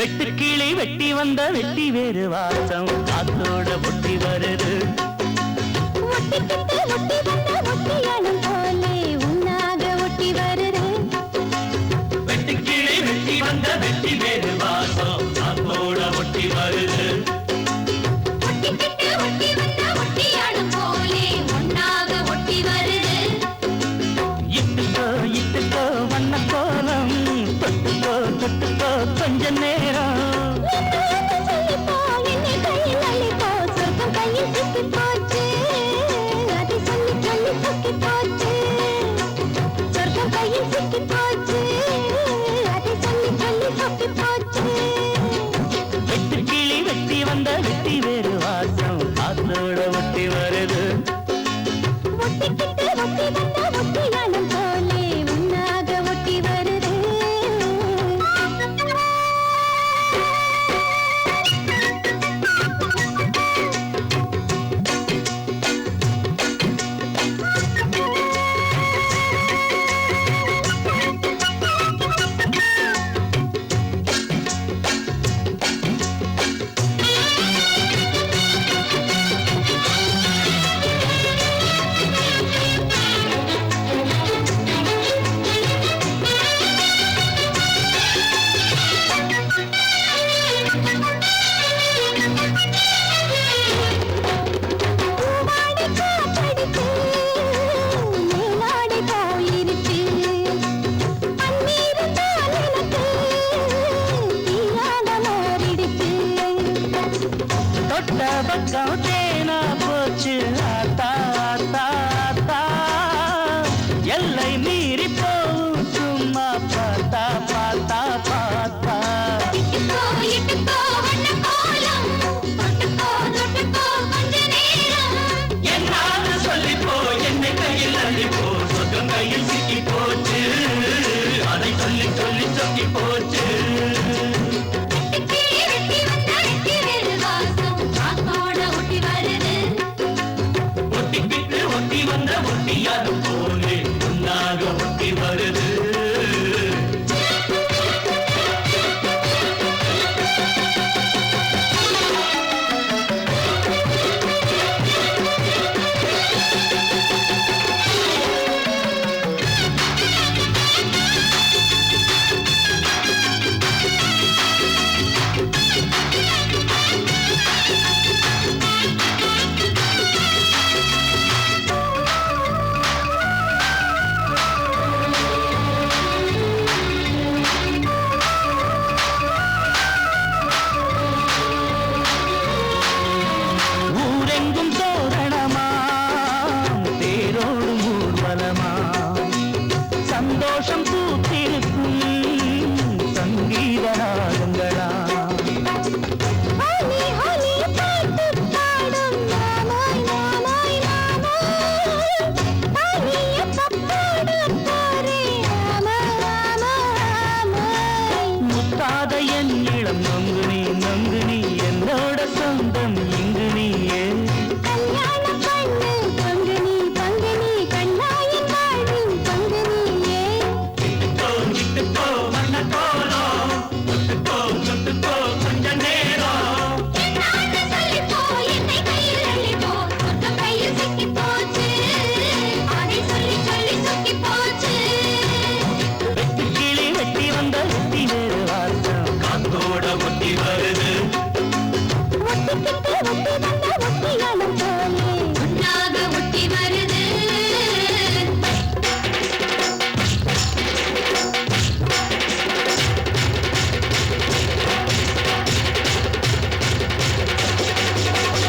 வெட்டு கீழே வெட்டி வந்த வெட்டி வேறு வாசம். அதோட ஒட்டி வருது. ஒட்டி வருது. ஒட்டிக்கிட்டு ஒட்டி வந்தா ஒட்டியானம் பக்கம் தேனா போச்சு. ஆத்தா ஆத்தா ஆத்தா. எல்லை மீறி போகும். சும்மா பார்த்தா பார்த்தா பார்த்தா. என்னால சொல்லிப்போ என்னை போச்சு. அதை சொல்லி சொல்லி சொல்லி போச்சு.